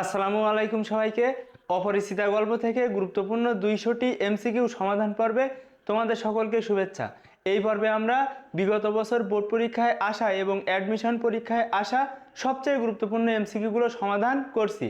আসসালামু আলাইকুম সবাইকে। অপরিচিতা গল্প থেকে গুরুত্বপূর্ণ দুইশোটি এমসিকিউ সমাধান পর্বে তোমাদের সকলকে শুভেচ্ছা। এই পর্বে আমরা বিগত বছর বোর্ড পরীক্ষায় আসা এবং অ্যাডমিশন পরীক্ষায় আসা সবচেয়ে গুরুত্বপূর্ণ এমসিকিউগুলো সমাধান করছি।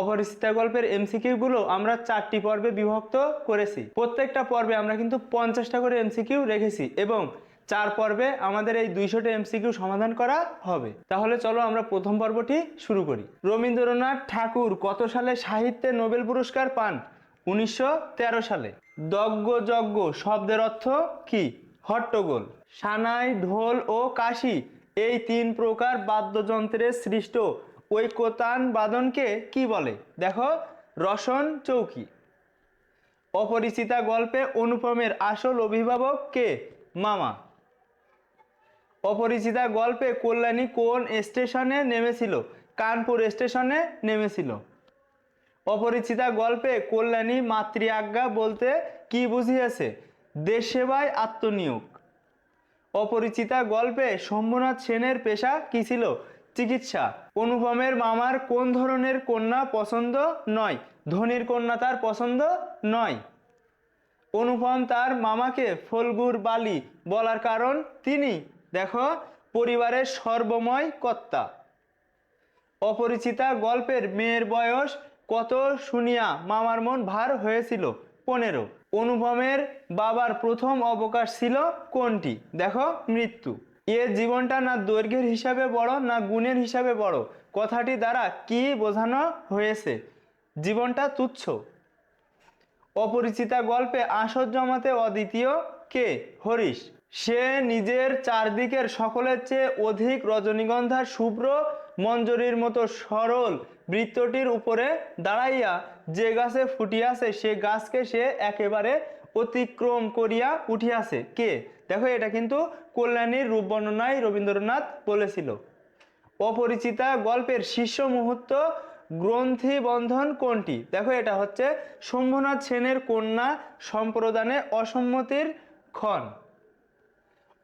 অপরিচিতা গল্পের এমসিকিউগুলো আমরা চারটি পর্বে বিভক্ত করেছি। প্রত্যেকটা পর্বে আমরা কিন্তু পঞ্চাশটা করে এমসিকিউ রেখেছি এবং চার পর্বে আমাদের এই দুইশোটি এমসিকিউ সমাধান করা হবে। তাহলে চলো আমরা প্রথম পর্বটি শুরু করি। রবীন্দ্রনাথ ঠাকুর কত সালে সাহিত্যে নোবেল পুরস্কার পান? উনিশশো তেরো সালে। দগ্গ যজ্ঞ শব্দের অর্থ কি? হট্টগোল। সানাই, ঢোল ও কাশি এই তিন প্রকার বাদ্যযন্ত্রের সৃষ্ট ঐকতান বাদনকে কি বলে? দেখো, রসন চৌকি। অপরিচিতা গল্পে অনুপমের আসল অভিভাবক কে? মামা। অপরিচিতা গল্পে কল্যাণী কোন স্টেশনে নেমেছিল? কানপুর স্টেশনে নেমেছিল। অপরিচিতা গল্পে কল্যাণী মাতৃ আজ্ঞা বলতে কি বুঝিয়েছে? দেশ সেবায় আত্মনিয়োগ। অপরিচিতা গল্পে শম্ভুনাথ সেনের পেশা কি ছিল? চিকিৎসা। অনুপমের মামার কোন ধরনের কন্যা পছন্দ নয়? ধনির কন্যা তার পছন্দ নয়। অনুপম তার মামাকে ফলগুর বালি বলার কারণ তিনি দেখো, পরিবারের সর্বময় কর্তা। অপরিচিতা গল্পের মেয়ের বয়স কত শুনিয়া মামার মন ভার হয়েছিল? পনেরো। অনুপমের বাবার প্রথম অবকাশ ছিল কোনটি? দেখো, মৃত্যু। এ জীবনটা না দৈর্ঘ্যের হিসাবে বড়, না গুণের হিসাবে বড়? কথাটি দ্বারা কি বোঝানো হয়েছে? জীবনটা তুচ্ছ। অপরিচিতা গল্পে আসর জমাতে অদ্বিতীয় কে? হরিশ। সে নিজের চারদিকের সকলের চেয়ে অধিক রজনীগন্ধার শুভ্র, মঞ্জরির মতো সরল বৃত্তটির উপরে দাঁড়াইয়া যে গাছে ফুটিয়াছে, সে গাছকে সে একেবারে অতিক্রম করিয়া উঠিয়াছে। কে? দেখো, এটা কিন্তু কল্যাণীর রূপ বর্ণনায় রবীন্দ্রনাথ বলেছিল। অপরিচিতা গল্পের শীর্ষ মুহূর্ত গ্রন্থি বন্ধন কোনটি? দেখো, এটা হচ্ছে শম্ভুনাথ সেনের কন্যা সম্প্রদানে অসম্মতির ক্ষণ।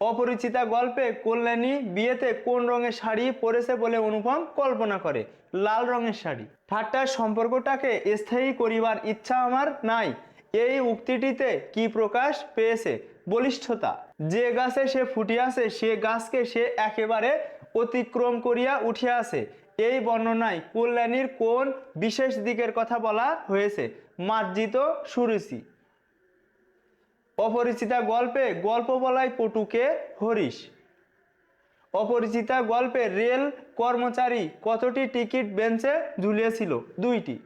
অপরিচিতা গল্পে কল্যাণী বিয়েতে কোন রঙের শাড়ি পরেছে বলে অনুপম কল্পনা করে? লাল রঙের শাড়ি। ঠাট্টার সম্পর্কটাকে স্থায়ী করিবার ইচ্ছা আমার নাই। এই উক্তিটিতে কি প্রকাশ পেয়েছে? বলিষ্ঠতা। যে গাছে সে ফুটিয়াছে, সে গাছকে সে একেবারে অতিক্রম করিয়া উঠিয়াছে। এই বর্ণনায় কল্যাণীর কোন বিশেষ দিকের কথা বলা হয়েছে? মার্জিত সুরুচি। অপরিচিতা গল্পে গল্প বলাই পটুকে হরিশ। অপরিচিতা গল্পে রেল কর্মচারী কতটি টিকিট বেঞ্চে ঝুলিয়েছিল? দুইটি।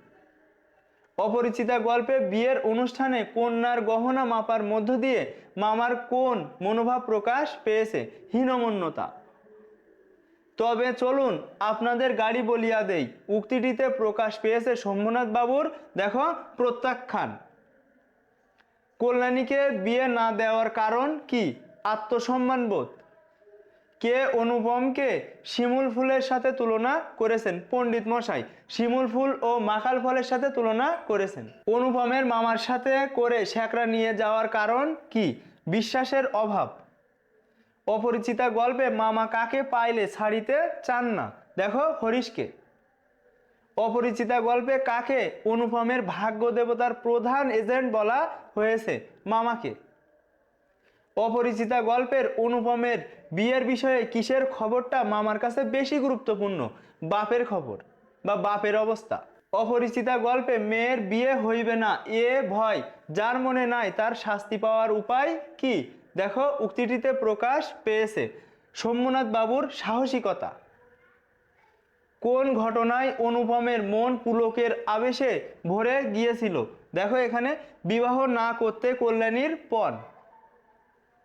অপরিচিতা গল্পে বিয়ের অনুষ্ঠানে কন্যার গহনা মাপার মধ্য দিয়ে মামার কোন মনোভাব প্রকাশ পেয়েছে? হীনমন্যতা। তবে চলুন আপনাদের গাড়ি বলিয়া দেই। উক্তিটিতে প্রকাশ পেয়েছে শম্ভুনাথ বাবুর দেখো প্রত্যাখ্যান। কল্যাণীকে বিয়ে না দেওয়ার কারণ কি? আত্মসম্মানবোধ কে অনুপমকে শিমুল ফুলের সাথে তুলনা করেছেন? পণ্ডিত মশাই, শিমুল ফুল ও মাখাল ফলের সাথে তুলনা করেছেন। অনুপমের মামার সাথে করে শ্যাকরা নিয়ে যাওয়ার কারণ কি? বিশ্বাসের অভাব। অপরিচিতা গল্পে মামা কাকে পাইলে ছাড়িতে চান না? দেখো হরিশকে। অপরিচিতা গল্পে কাকে অনুপমের ভাগ্য দেবতার প্রধান এজেন্ট বলা হয়েছে? মামাকে। অপরিচিতা গল্পের অনুপমের বিয়ের বিষয়ে কিসের খবরটা মামার কাছে বেশি গুরুত্বপূর্ণ? বাপের খবর বা বাপের অবস্থা? অপরিচিতা গল্পে মেয়ের বিয়ে হইবে না, এ ভয়। যার মনে নাই, তার শাস্তি পাওয়ার উপায় কি? দেখো, উক্তিটিতে প্রকাশ পেয়েছে। সোমনাথ বাবুর সাহসিকতা। কোন ঘটনায় অনুপমের মন পুলকের আবেশে ভরে গিয়েছিল? দেখো এখানে, বিবাহ না করতে কল্যাণীর পণ।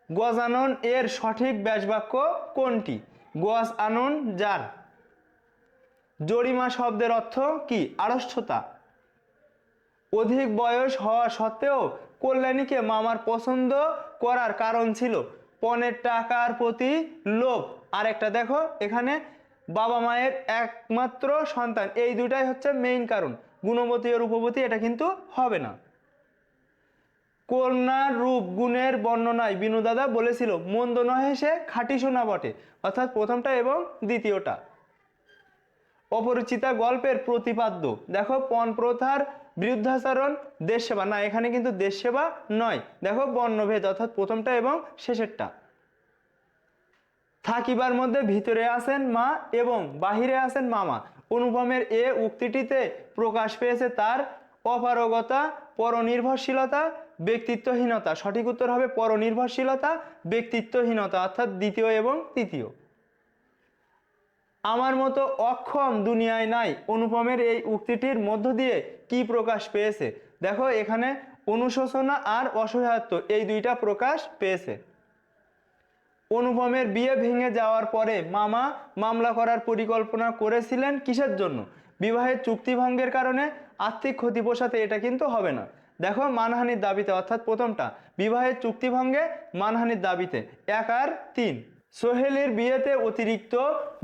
গজানন এর সঠিক ব্যাসবাক্য কোনটি? গজ আনন যার। জরিমা শব্দের অর্থ কি? আড়ষ্ঠতা। অধিক বয়স হওয়া সত্ত্বেও কল্যাণীকে মামার পছন্দ করার কারণ ছিল। পণের টাকার প্রতি লোভ। আর একটা দেখো এখানে বাবা মায়ের একমাত্র সন্তান। এই দুটাই হচ্ছে মেইন কারণ। গুণবতী ও রূপবতী, এটা কিন্তু হবে না। কন্যার রূপ গুণের বর্ণনায় বিনু দাদা বলেছিল, মন্দ নহে সে খাঁটি সোনা বটে। অর্থাৎ প্রথমটা এবং দ্বিতীয়টা। অপরিচিতা গল্পের প্রতিপাদ্য। দেখো পণ প্রথার বিরুদ্ধাচরণ দেশ সেবা না, এখানে কিন্তু দেশ সেবা নয়। দেখো, বর্ণভেদ, অর্থাৎ প্রথমটা এবং শেষেরটা। থাকিবার মধ্যে ভিতরে আছেন মা এবং বাহিরে আছেন মামা। অনুপমের এ উক্তিটিতে প্রকাশ পেয়েছে তার অপারগতা, পরনির্ভরশীলতা, ব্যক্তিত্বহীনতা। সঠিক উত্তর হবে পরনির্ভরশীলতা, ব্যক্তিত্বহীনতা, অর্থাৎ দ্বিতীয় এবং তৃতীয়। আমার মতো অক্ষম দুনিয়ায় নাই, অনুপমের এই উক্তিটির মধ্য দিয়ে কি প্রকাশ পেয়েছে? দেখো, এখানে অনুশোচনা আর অসহায়ত্ব, এই দুইটা প্রকাশ পেয়েছে। অনুপমের বিয়ে ভেঙে যাওয়ার পরে মামা মামলা করার পরিকল্পনা করেছিলেন কিসের জন্য? বিবাহের চুক্তি ভঙ্গের কারণে আর্থিক ক্ষতি পোষাতে এটা কিন্তু হবে না। দেখো মানহানির দাবিতে, অর্থাৎ প্রথমটা, বিবাহের চুক্তি ভঙ্গে মানহানির দাবিতে, এক আর তিন। সোহেলের বিয়েতে অতিরিক্ত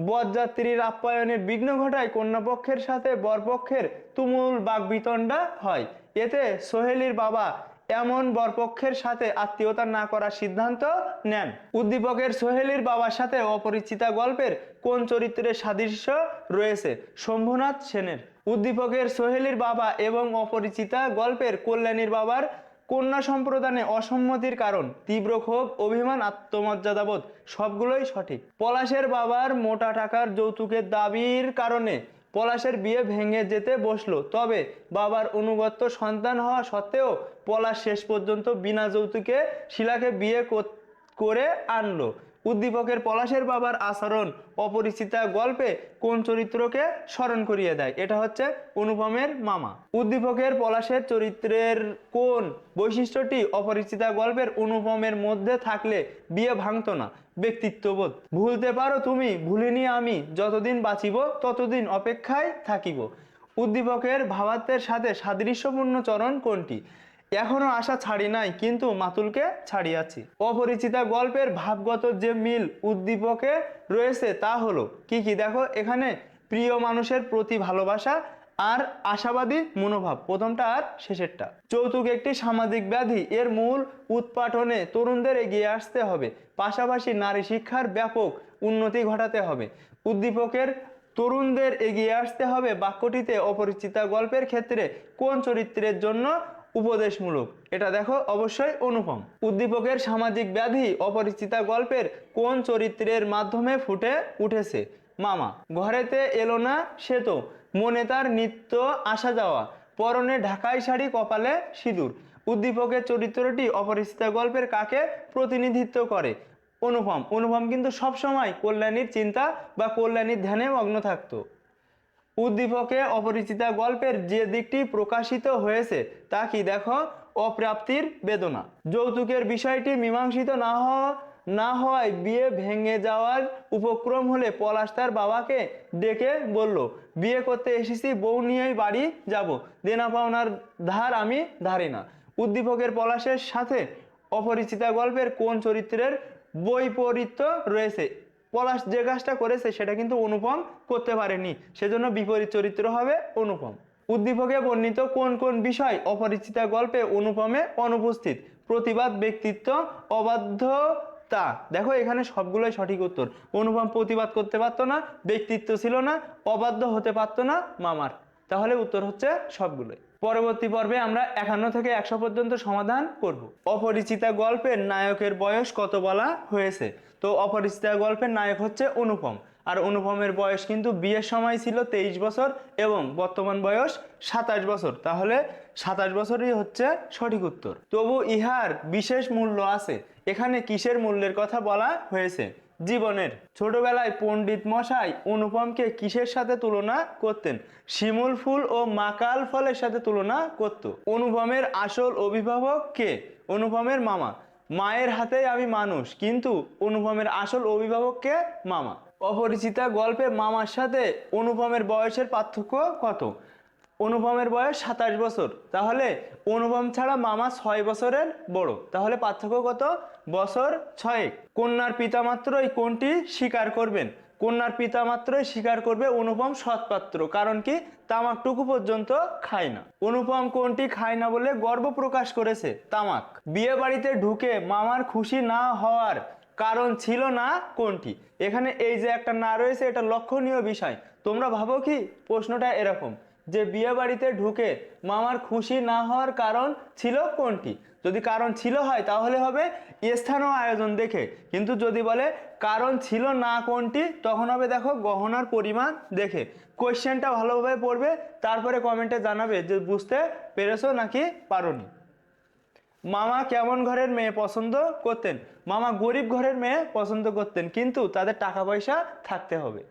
বরযাত্রীর আপ্যায়নের বিঘ্ন ঘটায় কন্যাপক্ষের সাথে বরপক্ষের তুমুল বাগবিতণ্ডা হয়। এতে সোহেলির বাবা এমন বরপক্ষের সাথে আত্মীয়তা না করার সিদ্ধান্ত নেন। উদ্দীপকের সোহেলির বাবার সাথে অপরিচিতা গল্পের কোন চরিত্রের সাদৃশ্য রয়েছে শম্ভুনাথ সেনের? উদ্দীপকের সোহেলির বাবা এবং অপরিচিতা গল্পের কল্যাণীর বাবার কন্যা সম্প্রদানে অসম্মতির কারণ, তীব্র ক্ষোভ, অভিমান আত্মমর্যাদাবোধ সবগুলোই সঠিক। পলাশের বাবার মোটা টাকার যৌতুকের দাবির কারণে পলাশের বিয়ে ভেঙে যেতে বসল, তবে বাবার অনুগত্য সন্তান হওয়া সত্ত্বেও পলাশ শেষ পর্যন্ত বিনা যৌতুকে শিলাকে বিয়ে করে আনলো। উদ্দীপকের পলাশের বাবার আচরণ অপরিচিতা গল্পে কোন চরিত্রকে স্মরণ করিয়ে দেয়? এটা হচ্ছে অনুপমের মামা। উদ্দীপকের পলাশের চরিত্রের কোন বৈশিষ্ট্যটি অপরিচিতা গল্পের অনুপমের মধ্যে থাকলে বিয়ে ভাঙতো না? ব্যক্তিত্ববোধ। ভুলতে পারো তুমি, ভুলিনি আমি, যতদিন বাঁচিব ততদিন অপেক্ষায় থাকিব। উদ্দীপকের ভাবাত্মের সাথে সাদৃশ্যপূর্ণ চরণ কোনটি? এখনও আশা ছাড়ি নাই, কিন্তু মাতুলকে ছাড়িয়াছি। অপরিচিতা গল্পের ভাবগত যে মিল উদ্দীপকে রয়েছে তা হলো, কি কি? দেখো, এখানে প্রিয় মানুষের প্রতি ভালোবাসা আর আশাবাদী মনোভাব, প্রথমটা আর শেষেরটা। যৌতুক একটি সামাজিক ব্যাধি, এর মূল উৎপাটনে তরুণদের এগিয়ে আসতে হবে। পাশাপাশি নারী শিক্ষার ব্যাপক উন্নতি ঘটাতে হবে। উদ্দীপকের তরুণদের এগিয়ে আসতে হবে বাক্যটিতে অপরিচিতা গল্পের ক্ষেত্রে কোন চরিত্রের জন্য উপদেশমূলক। এটা দেখো, অবশ্যই অনুপম। উদ্দীপকের সামাজিক ব্যাধি অপরিচিতা গল্পের কোন চরিত্রের মাধ্যমে ফুটে উঠেছে? মামা, ঘরেতে এলো না সে তো। মনে তার নিত্য আসা যাওয়া। পরনে ঢাকাই শাড়ি, কপালে সিঁদুর। উদ্দীপকের চরিত্রটি অপরিচিতা গল্পের কাকে প্রতিনিধিত্ব করে? অনুপম। অনুপম কিন্তু সবসময় কল্যাণীর চিন্তা বা কল্যাণীর ধ্যানে মগ্ন থাকতো। উদ্দীপকে অপরিচিতা গল্পের যে দিকটি প্রকাশিত হয়েছে, তা কি দেখো? অপ্রাপ্তির বেদনা। যৌতুকের বিষয়টি মীমাংসিত না হওয়া না হওয়ায় বিয়ে ভেঙে যাওয়ার উপক্রম হলে পলাশ তার বাবাকে ডেকে বলল, বিয়ে করতে এসেছি, বউ নিয়েই বাড়ি যাব। দেনা পাওনার ধার আমি ধারি না। উদ্দীপকের পলাশের সাথে অপরিচিতা গল্পের কোন চরিত্রের বৈপরীত্য রয়েছে? পলাশ যে কাজটা করেছে, সেটা কিন্তু অনুপম করতে পারেনি। সেজন্য বিপরীত চরিত্র হবে অনুপম। উদ্দীপকে বর্ণিত কোন কোন বিষয় অপরিচিতা গল্পে অনুপমে অনুপস্থিত? প্রতিবাদ, ব্যক্তিত্ব, অবাধ্যতা। দেখো, এখানে সবগুলোই সঠিক উত্তর। অনুপম প্রতিবাদ করতে পারতো না, ব্যক্তিত্ব ছিল না, অবাধ্য হতে পারতো না মামার। তাহলে উত্তর হচ্ছে সবগুলোই। পরবর্তী পর্বে আমরা একান্ন থেকে একশো পর্যন্ত সমাধান করব। অপরিচিতা গল্পের নায়কের বয়স কত বলা হয়েছে? তো অপরিচিতা গল্পের নায়ক হচ্ছে অনুপম। আর অনুপমের বয়স কিন্তু বিয়ের সময় ছিল তেইশ বছর এবং বর্তমান বয়স সাতাশ বছর। তাহলে সাতাশ বছরই হচ্ছে সঠিক উত্তর। তবু ইহার বিশেষ মূল্য আছে। এখানে কিসের মূল্যের কথা বলা হয়েছে? জীবনের ছোটবেলায় পণ্ডিত মশাই অনুপমকে কিসের সাথে তুলনা করতেন? শিমুল ফুল ও মাকাল ফলের সাথে তুলনা করত। অনুপমের আসল অভিভাবক কে? অনুপমের মামা। মায়ের হাতেই আমি মানুষ, কিন্তু অনুপমের আসল অভিভাবক কে? মামা। অপরিচিতা গল্পে মামার সাথে অনুপমের বয়সের পার্থক্য কত? অনুপমের বয়স সাতাশ বছর। তাহলে অনুপম ছাড়া মামা ছয় বছরের বড়। তাহলে পার্থক্য কত? বছর ছয়েক। কন্যার পিতা মাত্রই কোনটি স্বীকার করবেন? কন্যার পিতা মাত্রই স্বীকার করবে অনুপম সৎপাত্র। কারণ কি? তামাকটুকু পর্যন্ত খায় না। অনুপম কোনটি খায় না বলে গর্ব প্রকাশ করেছে তামাক। বিয়ে বাড়িতে ঢুকে মামার খুশি না হওয়ার কারণ ছিল না কোনটি? এখানে এই যে একটা না রয়েছে, এটা লক্ষণীয় বিষয়। তোমরা ভাবো কি? প্রশ্নটা এরকম। যে বিয়ে বাড়িতে ঢুকে মামার খুশি না হওয়ার কারণ ছিল কোনটি? যদি কারণ ছিল হয়, তাহলে হবে স্থান ও আয়োজন দেখে। কিন্তু যদি বলে কারণ ছিল না কোনটি, তখন হবে দেখো গহনার পরিমাণ দেখে। কোয়েশ্চেনটা ভালোভাবে পড়বে, তারপরে কমেন্টে জানাবে যে বুঝতে পেরেছ নাকি পারোনি। মামা কেমন ঘরের মেয়ে পছন্দ করতেন? মামা গরিব ঘরের মেয়ে পছন্দ করতেন, কিন্তু তাদের টাকা পয়সা থাকতে হবে।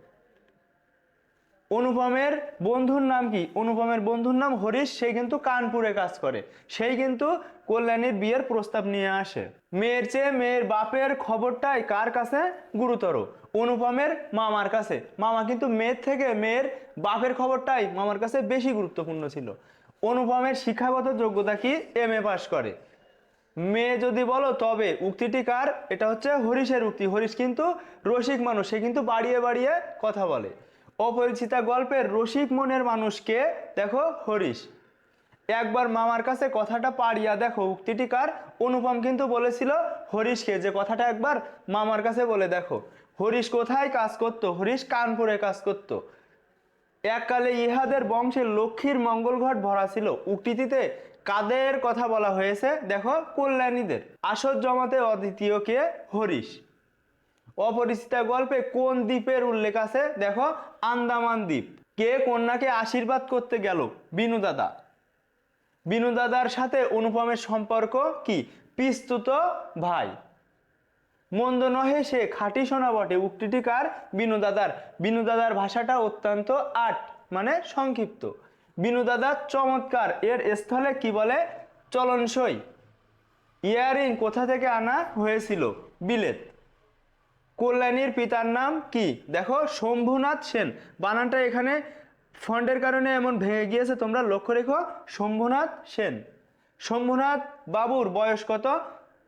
অনুপমের বন্ধুর নাম কি? অনুপমের বন্ধুর নাম হরিশ, সে কিন্তু কানপুরে কাজ করে। সেই কিন্তু কল্যাণীর বিয়ের প্রস্তাব নিয়ে আসে। মেয়ের চেয়ে মেয়ের বাপের খবরটাই কার কাছে? গুরুতর। অনুপমের মামার কাছে। মামা কিন্তু মেয়ের থেকে মেয়ের বাপের খবরটাই মামার কাছে বেশি গুরুত্বপূর্ণ ছিল। অনুপমের শিক্ষাগত যোগ্যতা কি? এম এ পাশ করে। মেয়ে যদি বলো, তবে উক্তিটি কার? এটা হচ্ছে হরিশের উক্তি। হরিশ কিন্তু রসিক মানুষ। সে কিন্তু বাড়িয়ে বাড়িয়ে কথা বলে। অপরিচিতা গল্পের রসিক মনের মানুষকে দেখো হরিশ। একবার মামার কাছে কথাটা পাড়িয়া দেখো উক্তিটি কার? অনুপম কিন্তু বলেছিল হরিশকে, যে কথাটা একবার মামার কাছে বলে দেখো। হরিশ কোথায় কাজ করতো? হরিশ কানপুরে কাজ করতো। এককালে ইহাদের বংশে লক্ষ্মীর মঙ্গল ঘট ভরা ছিল। উক্তিটিতে কাদের কথা বলা হয়েছে? দেখো কল্যাণীদের। আসর জমাতে অদ্বিতীয়কে হরিশ। অপরিচিতা গল্পে কোন দ্বীপের উল্লেখ আছে? দেখো, আন্দামান দ্বীপ। কে কন্যাকে আশীর্বাদ করতে গেল? বিনু দাদা। বিনু দাদার সাথে অনুপমের সম্পর্ক কি? পিস্তুত ভাই। মন্দ নহে সে খাঁটি সোনা বটে। উক্তিটি কার? বিনু দাদার। বিনু দাদার ভাষাটা অত্যন্ত আট মানে সংক্ষিপ্ত। বিনু দাদার চমৎকার। এর স্থলে কি বলে? চলনসই। ইয়ারিং কোথা থেকে আনা হয়েছিল? বিলেত। কল্যাণীর পিতার নাম কি? দেখো, শম্ভুনাথ সেন। বানানটা এখানে ফন্টের কারণে এমন ভেঙে গিয়েছে, তোমরা লক্ষ্য রেখো, শম্ভুনাথ সেন। শম্ভুনাথ বাবুর বয়স কত?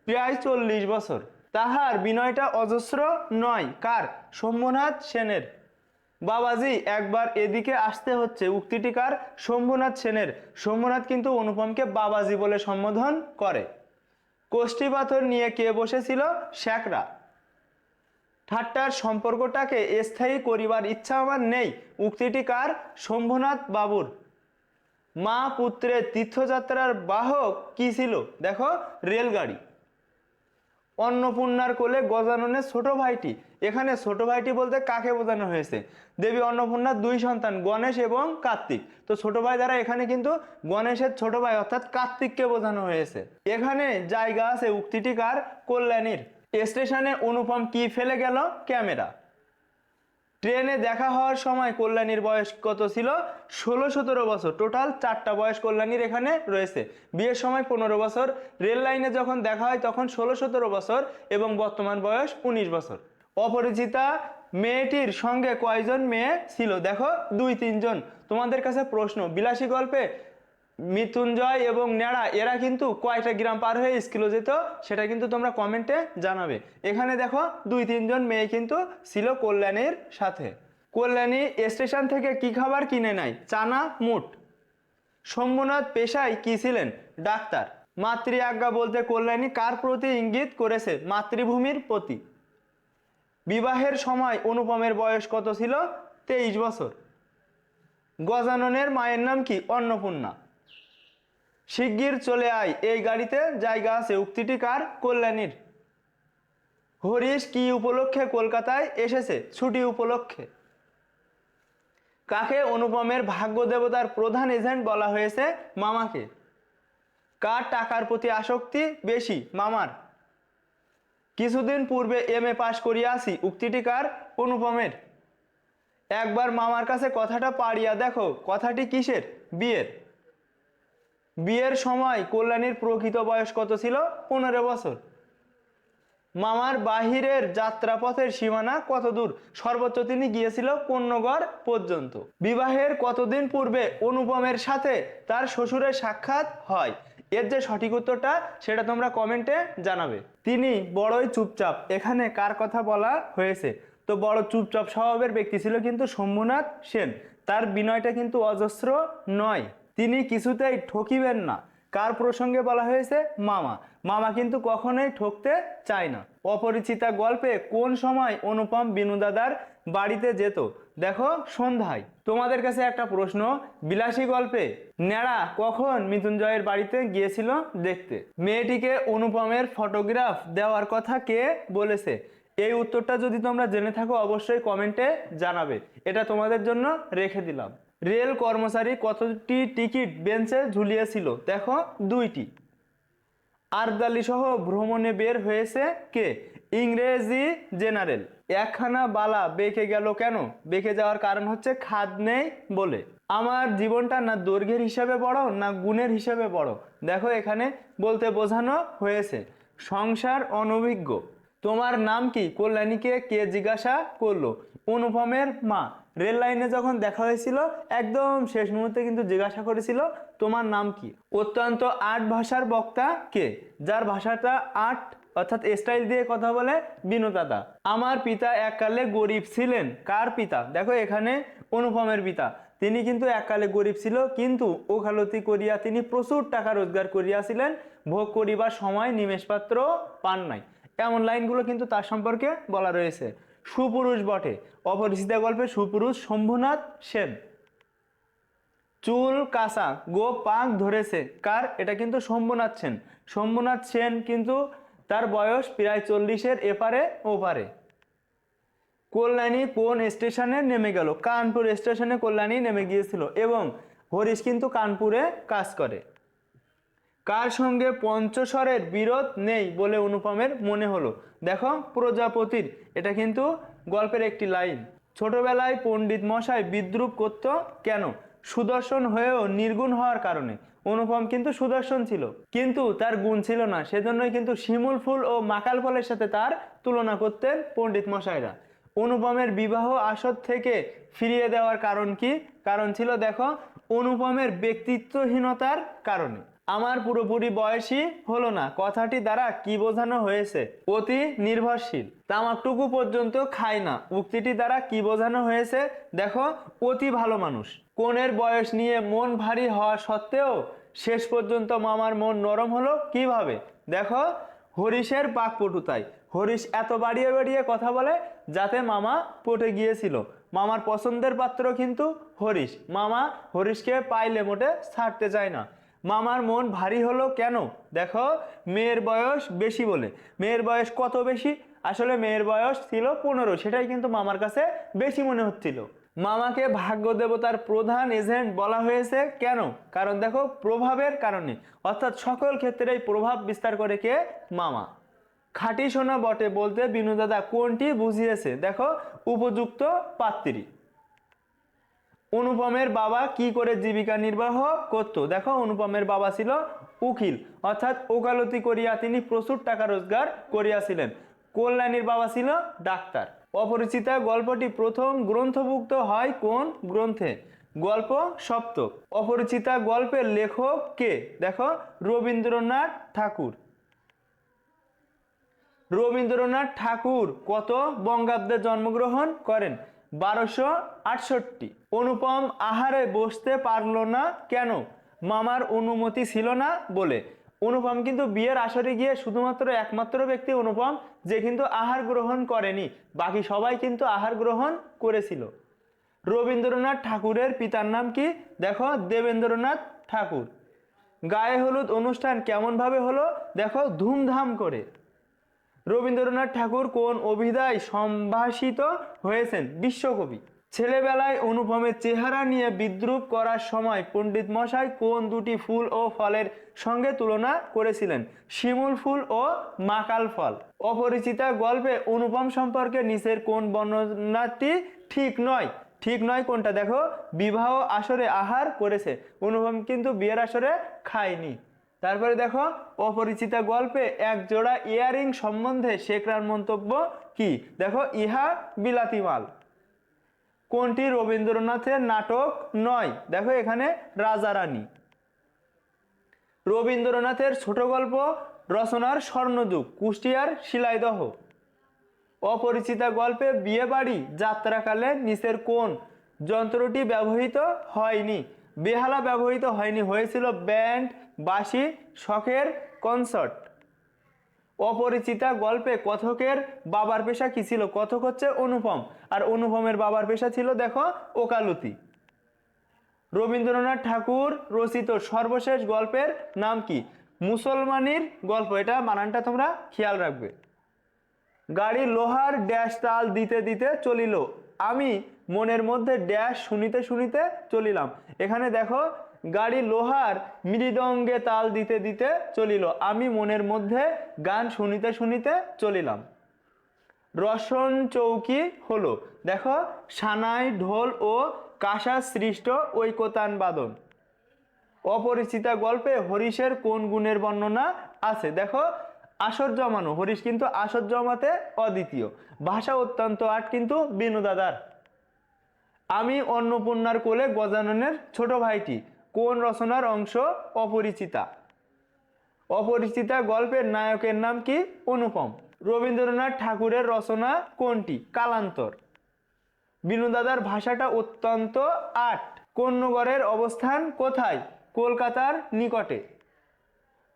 প্রায় চল্লিশ বছর। তাহার বিনয়টা অজস্র নয়। কার? শম্ভুনাথ সেনের। বাবাজি, একবার এদিকে আসতে হচ্ছে। উক্তিটি কার? শম্ভুনাথ সেনের। শম্ভুনাথ কিন্তু অনুপমকে বাবাজি বলে সম্বোধন করে। কোষ্ঠী পাথর নিয়ে কে বসেছিল? শ্যাকরা। ঠাট্টার সম্পর্কটাকে স্থায়ী করিবার ইচ্ছা আমার নেই। উক্তিটি কার? শম্ভুনাথ বাবুর। মা পুত্রের তীর্থযাত্রার বাহক কি ছিল? দেখো, রেলগাড়ি। অন্নপূর্ণার কোলে গজাননের ছোট ভাইটি। এখানে ছোট ভাইটি বলতে কাকে বোঝানো হয়েছে? দেবী অন্নপূর্ণার দুই সন্তান, গণেশ এবং কার্তিক। তো ছোট ভাই দ্বারা এখানে কিন্তু গণেশের ছোট ভাই অর্থাৎ কার্তিককে বোঝানো হয়েছে। এখানে জায়গা আছে, উক্তিটি কার? কল্যাণীর। স্টেশনে অনুপম কি ফেলে গেল? ক্যামেরা। ট্রেনে দেখা হওয়ার সময় কল্যাণীর বয়স কত ছিল? ষোলো সতেরো বছর। টোটাল চারটা বয়স কল্যাণীর এখানে রয়েছে। বিয়ের সময় পনেরো বছর। রেল লাইনে যখন দেখা হয় তখন ষোলো সতেরো বছর এবং বর্তমান বয়স উনিশ বছর। অপরিচিতা মেয়েটির সঙ্গে কয়জন মেয়ে ছিল? দেখো, দুই তিনজন। তোমাদের কাছে প্রশ্ন, বিলাসী গল্পে মৃত্যুঞ্জয় এবং ন্যাড়া, এরা কিন্তু কয়টা গ্রাম পার হয়ে স্কুলে যেত, সেটা কিন্তু তোমরা কমেন্টে জানাবে। এখানে দেখো, দুই তিনজন মেয়ে কিন্তু ছিল কল্যাণীর সাথে। কল্যাণী স্টেশন থেকে কি খাবার কিনে নেয়? চানা, মুট। শম্ভুনাথ পেশায় কি ছিলেন? ডাক্তার। মাতৃ আজ্ঞা বলতে কল্যাণী কার প্রতি ইঙ্গিত করেছে? মাতৃভূমির প্রতি। বিবাহের সময় অনুপমের বয়স কত ছিল? তেইশ বছর। গজাননের মায়ের নাম কি? অন্নপূর্ণা। শিগগির চলে আয়, এই গাড়িতে জায়গা আছে, উক্তিটি কার? কল্যাণীর। হরিশ কি উপলক্ষে কলকাতায় এসেছে? ছুটি উপলক্ষে। কাকে? অনুপমের ভাগ্য দেবতার প্রধান এজেন্ট বলা হয়েছে মামাকে। কার টাকার প্রতি আসক্তি বেশি? মামার। কিছুদিন পূর্বে এম এ পাশ করিয়া আসি, উক্তিটি কার? অনুপমের। একবার মামার কাছে কথাটা পাড়িয়া দেখো, কথাটি কিসের? বিয়ের। বিয়ের সময় কল্যাণীর প্রকৃত বয়স কত ছিল? পনেরো বছর। মামার বাহিরের যাত্রাপথের সীমানা কত দূর? সর্বোচ্চ তিনি গিয়েছিল পণ্যগড় পর্যন্ত। বিবাহের কতদিন পূর্বে অনুপমের সাথে তার শ্বশুরের সাক্ষাৎ হয়? এর যে সঠিক উত্তরটা, সেটা তোমরা কমেন্টে জানাবে। তিনি বড়ই চুপচাপ। এখানে কার কথা বলা হয়েছে? তো বড় চুপচাপ স্বভাবের ব্যক্তি ছিল কিন্তু শম্ভুনাথ সেন। তার বিনয়টা কিন্তু অজস্র নয়। তিনি কিছুতেই ঠকিবেন না। কার প্রসঙ্গে বলা হয়েছে? মামা। মামা কিন্তু কখনোই ঠকতে চায় না। অপরিচিতা গল্পে কোন সময় অনুপম বিনু দাদার বাড়িতে যেত? দেখো, সন্ধ্যায়। তোমাদের কাছে একটা প্রশ্ন। বিলাসী গল্পে ন্যাড়া কখন মৃত্যুঞ্জয়ের বাড়িতে গিয়েছিল দেখতে? মেয়েটিকে অনুপমের ফটোগ্রাফ দেওয়ার কথা কে বলেছে? এই উত্তরটা যদি তোমরা জেনে থাকো, অবশ্যই কমেন্টে জানাবে। এটা তোমাদের জন্য রেখে দিলাম। রেল কর্মচারী কতটি টিকিট বেঞ্চে ঝুলিয়েছিল? দেখো, দুইটি। আরদালি সহ ভ্রমণে বের হয়েছে কে? ইংরেজি জেনারেল। একখানা বালা বেঁকে গেল কেন? বেঁকে যাওয়ার কারণ হচ্ছে খাদ নেই বলে। আমার জীবনটা না দৈর্ঘ্যের হিসাবে বড়, না গুণের হিসাবে বড়? দেখো, এখানে বলতে বোঝানো হয়েছে। সংসার অনভিজ্ঞ। তোমার নাম কি? কল্যাণীকে কে জিজ্ঞাসা করল? অনুপমের মা। রেল লাইনে যখন দেখা হয়েছিল, একদম শেষ মুহূর্তে কিন্তু জিজ্ঞাসা করেছিল, তোমার নাম কি? অত্যন্ত আট ভাষার বক্তা কে? যার ভাষাটা আট, অর্থাৎ স্টাইল দিয়ে কথা বলে বিনোদাদা। আমার পিতা এককালে গরিব ছিলেন। কার পিতা? দেখো এখানে অনুপমের পিতা। তিনি কিন্তু এককালে গরিব ছিল, কিন্তু ওখালতি করিয়া তিনি প্রচুর টাকা রোজগার করিয়াছিলেন। ভোগ করিবার সময় নিমেষপাত্র পান নাই। এমন লাইনগুলো কিন্তু তার সম্পর্কে বলা রয়েছে। সুপুরুষ বটে। অপরিচিতা গল্পে সুপুরুষ শম্ভুনাথ সেন। চুল কাঁচা গো পাক ধরেছে। কার? এটা কিন্তু শম্ভুনাথ সেন। শম্ভুনাথ সেন কিন্তু তার বয়স প্রায় চল্লিশের এপারে ওপারে। কল্যাণী কোন স্টেশনে নেমে গেল? কানপুর স্টেশনে কল্যাণী নেমে গিয়েছিল এবং হরিশ কিন্তু কানপুরে কাজ করে। কার সঙ্গে পঞ্চস্বরের বিরোধ নেই বলে অনুপমের মনে হলো? দেখো প্রজাপতির, এটা কিন্তু গল্পের একটি লাইন। ছোটবেলায় পণ্ডিত মশাই বিদ্রুপ করত কেন? সুদর্শন হয়েও নির্গুণ হওয়ার কারণে। অনুপম কিন্তু সুদর্শন ছিল। কিন্তু তার গুণ ছিল না। সেজন্যই কিন্তু শিমুল ফুল ও মাকাল ফলের সাথে তার তুলনা করতেন পণ্ডিত মশাইরা। অনুপমের বিবাহ আসর থেকে ফিরিয়ে দেওয়ার কারণ কি? কারণ ছিল, দেখো, অনুপমের ব্যক্তিত্বহীনতার কারণে। আমার পুরোপুরি বয়সী হলো না। কথাটি দ্বারা কি বোঝানো হয়েছে? অতি নির্ভরশীল। তামাকটুকু পর্যন্ত খায় না। উক্তিটি দ্বারা কি বোঝানো হয়েছে? দেখো, অতি ভালো মানুষ। কোনের বয়স নিয়ে মন ভারী হওয়া সত্ত্বেও শেষ পর্যন্ত মামার মন নরম হলো কীভাবে? দেখো, হরিশের বাকপটুতায় হরিশ এত বাড়িয়ে বাড়িয়ে কথা বলে যাতে মামা পটে গিয়েছিল। মামার পছন্দের পাত্র কিন্তু হরিশ। মামা হরিশকে পাইলে মোটে ছাড়তে চায় না। মামার মন ভারী হলো কেন? দেখো, মেয়ের বয়স বেশি বলে। মেয়ের বয়স কত বেশি? আসলে মেয়ের বয়স ছিল পনেরো, সেটাই কিন্তু মামার কাছে বেশি মনে হচ্ছিল। মামাকে ভাগ্য দেবতার প্রধান এজেন্ট বলা হয়েছে কেন? কারণ দেখো, প্রভাবের কারণে। অর্থাৎ সকল ক্ষেত্রেই প্রভাব বিস্তার করে কে? মামা। খাঁটি সোনা বটে বলতে বিনোদাদা কোনটি বুঝিয়েছে? দেখো, উপযুক্ত পাত্রী। অনুপমের বাবা কি করে জীবিকা নির্বাহ করত? দেখো, অনুপমের বাবা ছিল উকিল। অর্থাৎ ওকালতি করিয়া তিনি প্রচুর টাকা রোজগার করিয়াছিলেন। কল্যাণীর বাবা ছিল ডাক্তার। অপরিচিতা গল্পটি প্রথম গ্রন্থভুক্ত হয় কোন গ্রন্থে? গল্প সপ্তক। অপরিচিতা গল্পের লেখক কে? দেখো, রবীন্দ্রনাথ ঠাকুর। রবীন্দ্রনাথ ঠাকুর কত বঙ্গাব্দে জন্মগ্রহণ করেন? বারোশো আটষট্টি। অনুপম আহারে বসতে পারল না কেন? মামার অনুমতি ছিল না বলে। অনুপম কিন্তু বিয়ের আসরে গিয়ে শুধুমাত্র একমাত্র ব্যক্তি অনুপম, যে কিন্তু আহার গ্রহণ করেনি। বাকি সবাই কিন্তু আহার গ্রহণ করেছিল। রবীন্দ্রনাথ ঠাকুরের পিতার নাম কি? দেখো, দেবেন্দ্রনাথ ঠাকুর। গায়ে হলুদ অনুষ্ঠান কেমনভাবে হলো? দেখো, ধুমধাম করে। রবীন্দ্রনাথ ঠাকুর কোন অভিধায় সম্ভাষিত হয়েছেন? বিশ্বকবি। ছেলেবেলায় অনুপমের চেহারা নিয়ে বিদ্রুপ করার সময় পণ্ডিত মশাই কোন দুটি ফুল ও ফলের সঙ্গে তুলনা করেছিলেন? শিমুল ফুল ও মাকাল ফল। অপরিচিতা গল্পে অনুপম সম্পর্কে নিচের কোন বর্ণনাটি ঠিক নয়? ঠিক নয় কোনটা? দেখো, বিবাহ আসরে আহার করেছে। অনুপম কিন্তু বিয়ের আসরে খায়নি। তারপরে দেখো, অপরিচিতা গল্পে এক জোড়া ইয়ারিং সম্বন্ধে শেখরার মন্তব্য কি? দেখো, ইহা বিলাতি মাল। কোনটি রবীন্দ্রনাথের নাটক নয়? দেখো, এখানে রাজা রানী। রবীন্দ্রনাথের ছোট গল্প রচনার স্বর্ণযুগ, কুষ্টিয়ার শিলাইদহ। অপরিচিতা গল্পে বিয়েবাড়ি, যাত্রাকালে নিচের কোন যন্ত্রটি ব্যবহৃত হয়নি। বেহালা ব্যবহৃত হয়নি, হয়েছিল ব্যান্ড, বাঁশি, শখের কনসার্ট অপরিচিতা গল্পে কথকের বাবার পেশা কি ছিল? কথক হচ্ছে অনুপম, আর অনুপমের বাবার পেশা ছিল, দেখো, ওকালতি। রবীন্দ্রনাথ ঠাকুর রচিত সর্বশেষ গল্পের নাম কি? মুসলমানির গল্প। এটা মানানটা তোমরা খেয়াল রাখবে। গাড়ি লোহার ড্যাশ তাল দিতে দিতে চলিল। আমি মনের মধ্যে ড্যাশ শুনিতে শুনিতে চলিলাম। এখানে দেখো, গাড়ি লোহার মৃদঙ্গে তাল দিতে দিতে চলিল। আমি মনের মধ্যে গান শুনিতে শুনিতে চলিলাম। রসন চৌকি হলো। দেখো, সানাই, ঢোল ও কাঁসা সৃষ্ট ঐকতান বাদন। অপরিচিতা গল্পে হরিশের কোন গুণের বর্ণনা আছে? দেখো, আসর জমানো। হরিশ কিন্তু আসর জমাতে অদ্বিতীয়। ভাষা অত্যন্ত আট, কিন্তু বিনোদাদার আমি অন্নপূর্ণার কোলে গজাননের ছোট ভাইটি, কোন রচনার অংশ অপরিচিতা? অপরিচিতা গল্পের নায়কের নাম কি? অনুপম। রবীন্দ্রনাথ ঠাকুরের রচনা কোনটি? কালান্তর। বিনোদাদার ভাষাটা অত্যন্ত আট। কন্যগড়ের অবস্থান কোথায়? কলকাতার নিকটে।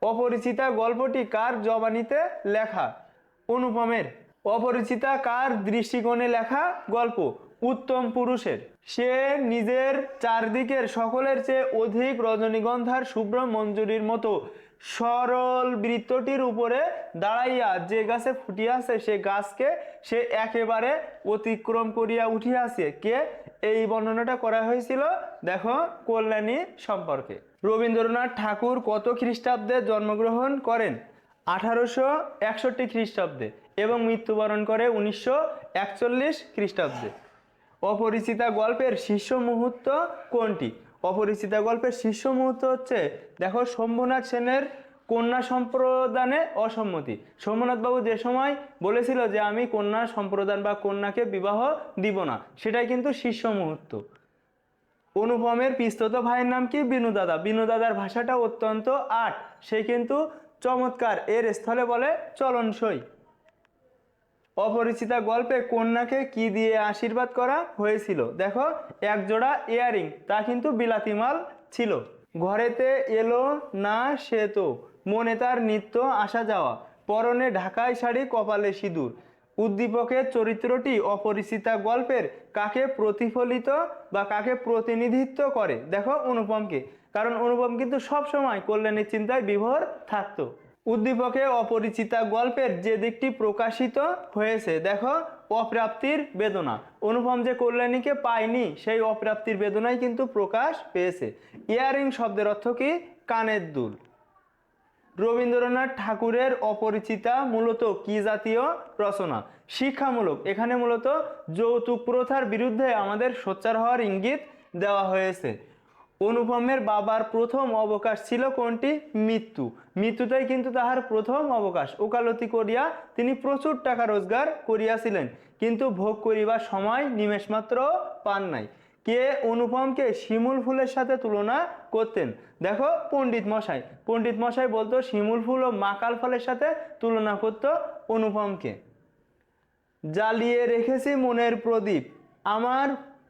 অপরিচিতা গল্পটি কার জবানিতে লেখা? অনুপমের। অপরিচিতা কার দৃষ্টিকোণে লেখা গল্প? উত্তম পুরুষের। সে নিজের চারদিকের সকলের চেয়ে অধিক রজনীগন্ধার শুভ্র মঞ্জুরির মতো সরল বৃত্তটির উপরে দাঁড়াইয়া যে গাছে ফুটিয়াছে, সে গাছকে সে একেবারে অতিক্রম করিয়া উঠিয়াছে। কে? এই বর্ণনাটা করা হয়েছিল, দেখো, কল্যাণী সম্পর্কে। রবীন্দ্রনাথ ঠাকুর কত খ্রিস্টাব্দে জন্মগ্রহণ করেন? আঠারোশো একষট্টি খ্রিস্টাব্দে। এবং মৃত্যুবরণ করে উনিশশো একচল্লিশ খ্রিস্টাব্দে। অপরিচিতা গল্পের শীর্ষ মুহূর্ত কোনটি? অপরিচিতা গল্পের শীর্ষ মুহূর্ত হচ্ছে, দেখো শম্ভুনাথ সেনের কন্যা সম্প্রদানে অসম্মতি। সোমনাথ বাবু যে সময় বলেছিল যে, আমি কন্যা সম্প্রদান বা কন্যাকে বিবাহ দিব না সেটাই কিন্তু শীর্ষ মুহূর্ত। অনুপমের পিস্তত ভাইয়ের নাম কি? বিনু দাদা বিনু দাদার ভাষাটা অত্যন্ত আট। সে কিন্তু চমৎকার। এর স্থলে বলে চলনসই। অপরিচিতা গল্পে কন্যাকে কি দিয়ে আশীর্বাদ করা হয়েছিল? দেখো এক জোড়া ইয়ারিং, তা কিন্তু বিলাতি মাল ছিল। ঘরেতে এলো না সে তো, মনে তার নিত্য আসা যাওয়া। পরনে ঢাকায় শাড়ি, কপালে সিঁদুর। উদ্দীপকের চরিত্রটি অপরিচিতা গল্পের কাকে প্রতিফলিত বা কাকে প্রতিনিধিত্ব করে? দেখো অনুপমকে। কারণ অনুপম কিন্তু সব সময় কল্যাণের চিন্তায় বিভোর থাকতো। উদ্দীপকে অপরিচিতা গল্পের যে দিকটি প্রকাশিত হয়েছে, দেখো, অপ্রাপ্তির বেদনা। অনুপম যে কল্যাণীকে পায়নি, সেই অপ্রাপ্তির বেদনাই কিন্তু প্রকাশ পেয়েছে। ইয়ারিং শব্দের অর্থ কি? কানের দুল। রবীন্দ্রনাথ ঠাকুরের অপরিচিতা মূলত কি জাতীয় রচনা? শিক্ষামূলক। এখানে মূলত যৌতুক প্রথার বিরুদ্ধে আমাদের সোচ্চার হওয়ার ইঙ্গিত দেওয়া হয়েছে। অনুপমের বাবার প্রথম অবকাশ ছিল কোনটি? মৃত্যু। মৃত্যুটাই কিন্তু তাহার প্রথম অবকাশ। ওকালতি করিয়া তিনি প্রচুর টাকা রোজগার করিয়াছিলেন, কিন্তু ভোগ করিবার সময় নিমেষমাত্র পান নাই। কে অনুপমকে শিমুল ফুলের সাথে তুলনা করতেন? দেখো পণ্ডিত মশাই। পণ্ডিত মশাই বলতো, শিমুল ফুল ও মাকাল ফলের সাথে তুলনা করত অনুপমকে। জ্বালিয়ে রেখেছি মনের প্রদীপ। আমার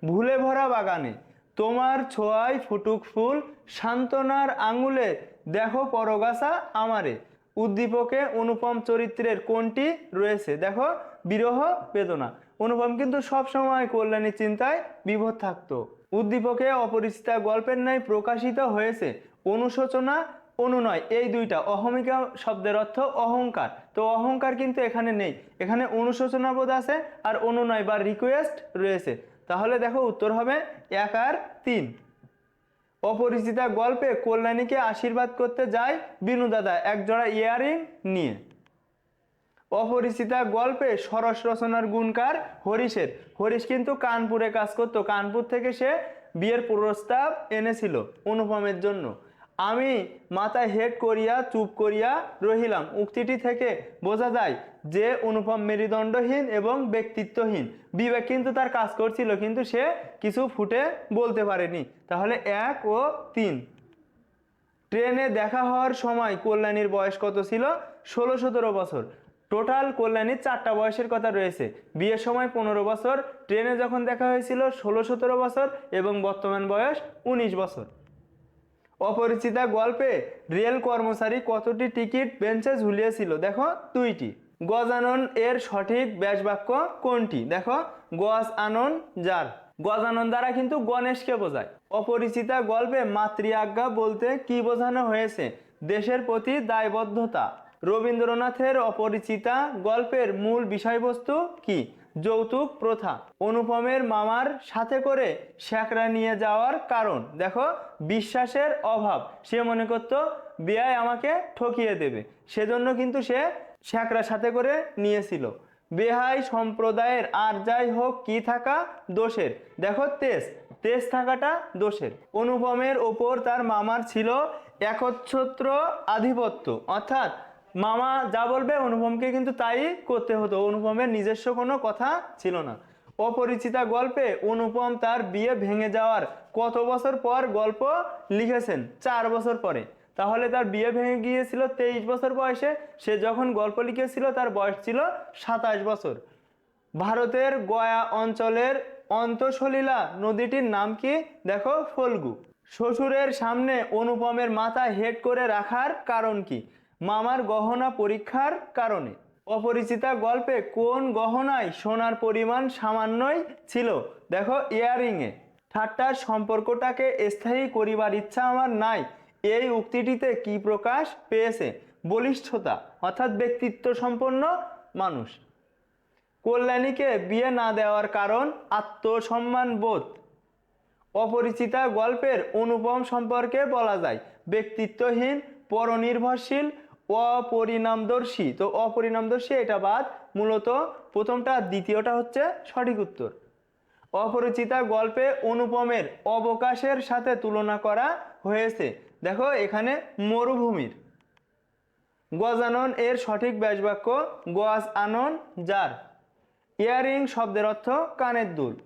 ভুলে ভরা বাগানে। তোমার ছোঁয়ায় ফুটুক ফুল, সান্ত্বনার আঙুলে দেখো পরগাছা আমারে। উদ্দীপকে অনুপম চরিত্রের কোনটি রয়েছে? দেখো, বিরহ বেদনা। অনুপম কিন্তু সব সময় কল্যাণী চিন্তায় বিভোর থাকতো। উদ্দীপকে অপরিচিতা গল্পের ন্যায় প্রকাশিত হয়েছে। অনুশোচনা, অনুনয়, এই দুইটা। অহমিকা শব্দের অর্থ অহংকার। তো অহংকার কিন্তু এখানে নেই। এখানে অনুশোচনা বোধ আছে আর অনুনয় বা রিকোয়েস্ট রয়েছে। তাহলে দেখো উত্তর হবে এক আর তিন। অপরিচিতা গল্পে কল্যাণীকে আশীর্বাদ করতে যায় বিনু দাদা এক জোড়া ইয়ারিং নিয়ে। অপরিচিতা গল্পে সরস রচনার গুণকার হরিশের। হরিশ কিন্তু কানপুরে কাজ করতো। কানপুর থেকে সে বিয়ের প্রস্তাব এনেছিল অনুপমের জন্য। আমি মাথায় হেড করিয়া চুপ করিয়া রহিলাম। উক্তিটি থেকে বোঝা যায় যে অনুপম মেরুদণ্ডহীন এবং ব্যক্তিত্বহীন। বিবেক কিন্তু তার কাজ করছিল, কিন্তু সে কিছু ফুটে বলতে পারেনি। তাহলে এক ও তিন। ট্রেনে দেখা হওয়ার সময় কল্যাণীর বয়স কত ছিল? ষোলো সতেরো বছর। টোটাল কল্যাণীর চারটা বয়সের কথা রয়েছে। বিয়ের সময় পনেরো বছর, ট্রেনে যখন দেখা হয়েছিল ষোলো সতেরো বছর এবং বর্তমান বয়স উনিশ বছর। অপরিচিতা গল্পে রেল কর্মচারী কতটি টিকিট বেঞ্চে ঝুলিয়েছিল? দেখো, দুইটি। গজানন এর সঠিক ব্যাসবাক্য কোনটি? দেখো, গজ আনন যার। গজানন দ্বারা কিন্তু গণেশকে বোঝায়। অপরিচিতা গল্পে মাতৃ আজ্ঞা বলতে কি বোঝানো হয়েছে? দেশের প্রতি দায়বদ্ধতা। রবীন্দ্রনাথের অপরিচিতা গল্পের মূল বিষয়বস্তু কি? যৌতুক প্রথা। অনুপমের মামার সাথে করে শ্যাকরা নিয়ে যাওয়ার কারণ। দেখো, বিশ্বাসের অভাব। সে মনে করতো, বিয়ায় আমাকে ঠকিয়ে দেবে। সেজন্য কিন্তু সে শ্যাকরা সাথে করে নিয়েছিল। বেহাই সম্প্রদায়ের আর যাই হোক কি থাকা দোষের। দেখো, তেজ। তেজ থাকাটা দোষের। অনুপমের ওপর তার মামার ছিল একচ্ছত্র আধিপত্য। অর্থাৎ মামা যা বলবে অনুপমকে কিন্তু তাই করতে হতো। অনুপমের নিজস্ব কোনো কথা ছিল না। অপরিচিতা গল্পে অনুপম তার বিয়ে ভেঙে যাওয়ার কত বছর পর গল্প লিখেছেন? চার বছর পরে। তাহলে তার বিয়ে ভেঙে গিয়েছিল তেইশ বছর বয়সে। সে যখন গল্প লিখেছিল, তার বয়স ছিল সাতাশ বছর। ভারতের গয়া অঞ্চলের অন্তঃসলীলা নদীটির নাম কি? দেখো, ফল্গু। শ্বশুরের সামনে অনুপমের মাথা হেড করে রাখার কারণ কি? মামার গহনা পরীক্ষার কারণে। অপরিচিতা গল্পে কোন গহনায় সোনার পরিমাণ সামান্যই ছিল? দেখো ইয়ারিংয়ে ঠাট্টার সম্পর্কটাকে স্থায়ী করিবার ইচ্ছা আমার নাই। এই উক্তিটিতে কি প্রকাশ পেয়েছে? বলিষ্ঠতা, অর্থাৎ ব্যক্তিত্ব সম্পন্ন মানুষ। কল্যাণীকে বিয়ে না দেওয়ার কারণ আত্মসম্মান বোধ অপরিচিতা গল্পের অনুপম সম্পর্কে বলা যায়, ব্যক্তিত্বহীন, পরনির্ভরশীল অপরিণামদর্শী। তো অপরিণামদর্শী এটা বাদ, মূলত প্রথমটা, দ্বিতীয়টা হচ্ছে সঠিক উত্তর। অপরিচিতা গল্পে অনুপমের অবকাশের সাথে তুলনা করা হয়েছে। দেখো, এখানে মরুভূমির। গজানন এর সঠিক ব্যাসবাক্য, গজ আনন যার। ইয়ারিং শব্দের অর্থ কানের দুল।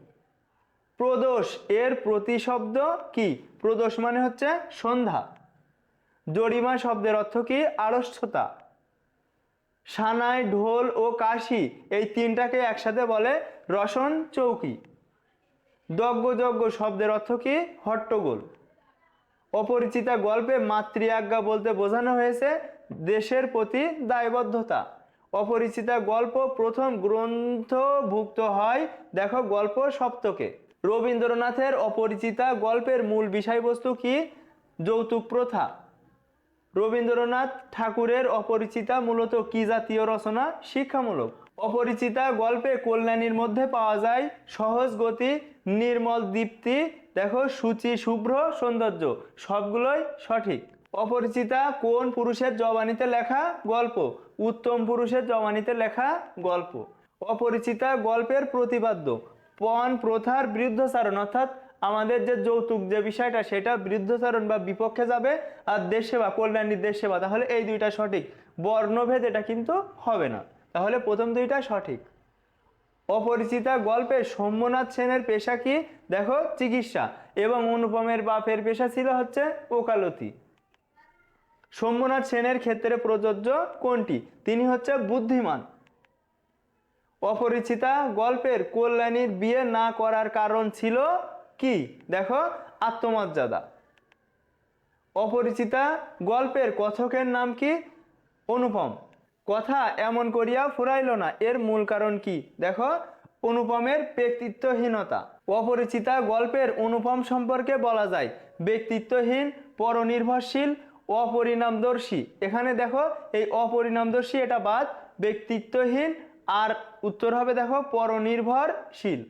প্রদোষ এর প্রতিশব্দ কি? প্রদোষ মানে হচ্ছে সন্ধ্যা। জরিমা শব্দের অর্থ কি? আড়ষ্ঠতা। সানাই, ঢোল ও কাশি এই তিনটাকে একসাথে বলে রসন চৌকি। যজ্ঞ শব্দের অর্থ কি? হট্টগোল। অপরিচিতা গল্পে মাতৃ আজ্ঞা বলতে বোঝানো হয়েছে দেশের প্রতি দায়বদ্ধতা। অপরিচিতা গল্প প্রথম গ্রন্থভুক্ত হয়, দেখো গল্প সপ্তকে। রবীন্দ্রনাথের অপরিচিতা গল্পের মূল বিষয়বস্তু কি? যৌতুক প্রথা। রবীন্দ্রনাথ ঠাকুরের অপরিচিতা মূলত কি জাতীয় রচনা? শিক্ষামূলক। অপরিচিতা গল্পে কল্যাণীর মধ্যে পাওয়া যায় সহজ গতি, নির্মল দীপ্তি, দেখো সূচি শুভ্র সৌন্দর্য, সবগুলোই সঠিক। অপরিচিতা কোন পুরুষের জবানিতে লেখা গল্প? উত্তম পুরুষের জবানিতে লেখা গল্প। অপরিচিতা গল্পের প্রতিপাদ্য, পণ প্রথার বিরুদ্ধচারণ অর্থাৎ আমাদের যে যৌতুক যে বিষয়টা, সেটা বিরুদ্ধচারণ বা বিপক্ষে যাবে আর দেশ সেবা কল্যাণীর দেশ সেবা। তাহলে এই দুইটা সঠিক। বর্ণভেদ এটা কিন্তু হবে না। তাহলে প্রথম দুইটা সঠিক। অপরিচিতা গল্পে সৌম্যনাথ সেনের পেশা কি? দেখো, চিকিৎসা। এবং অনুপমের বাপের পেশা ছিল হচ্ছে ওকালতি। সৌম্যনাথ সেনের ক্ষেত্রে প্রযোজ্য কোনটি? তিনি হচ্ছে বুদ্ধিমান। অপরিচিতা গল্পের কল্যাণীর বিয়ে না করার কারণ ছিল কি? দেখো, আত্মমর্যাদা। অপরিচিতা গল্পের কথকের নাম কি? অনুপম। কথা এমন করিয়া ফুরাইল না, এর মূল কারণ কি? দেখো, অনুপমের ব্যক্তিত্বহীনতা। অপরিচিতা গল্পের অনুপম সম্পর্কে বলা যায়, ব্যক্তিত্বহীন, পরনির্ভরশীল, অপরিণামদর্শী। এখানে দেখো, এই অপরিণামদর্শী এটা বাদ, ব্যক্তিত্বহীন, আর উত্তর হবে দেখো, পরনির্ভরশীল।